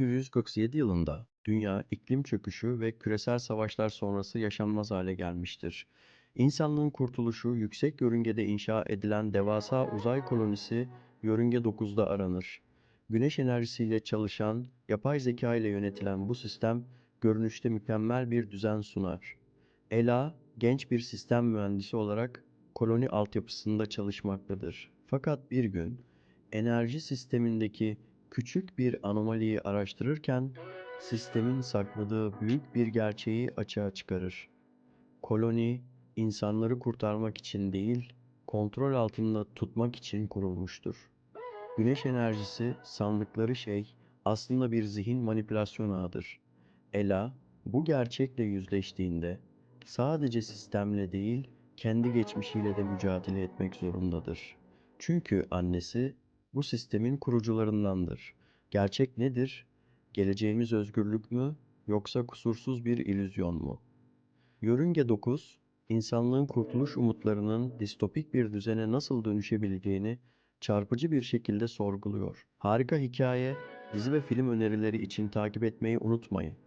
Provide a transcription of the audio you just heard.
2247 yılında dünya iklim çöküşü ve küresel savaşlar sonrası yaşanmaz hale gelmiştir. İnsanlığın kurtuluşu yüksek yörüngede inşa edilen devasa uzay kolonisi Yörünge 9'da aranır. Güneş enerjisiyle çalışan, yapay zeka ile yönetilen bu sistem görünüşte mükemmel bir düzen sunar. Ela, genç bir sistem mühendisi olarak koloni altyapısında çalışmaktadır. Fakat bir gün enerji sistemindeki küçük bir anomaliyi araştırırken sistemin sakladığı büyük bir gerçeği açığa çıkarır. Koloni insanları kurtarmak için değil, kontrol altında tutmak için kurulmuştur. Güneş enerjisi sandıkları şey aslında bir zihin manipülasyon ağıdır. Ela bu gerçekle yüzleştiğinde sadece sistemle değil, kendi geçmişiyle de mücadele etmek zorundadır. Çünkü annesi bu sistemin kurucularındandır. Gerçek nedir? Geleceğimiz özgürlük mü yoksa kusursuz bir illüzyon mu? Yörünge 9, insanlığın kurtuluş umutlarının distopik bir düzene nasıl dönüşebileceğini çarpıcı bir şekilde sorguluyor. Harika hikaye, dizi ve film önerileri için takip etmeyi unutmayın.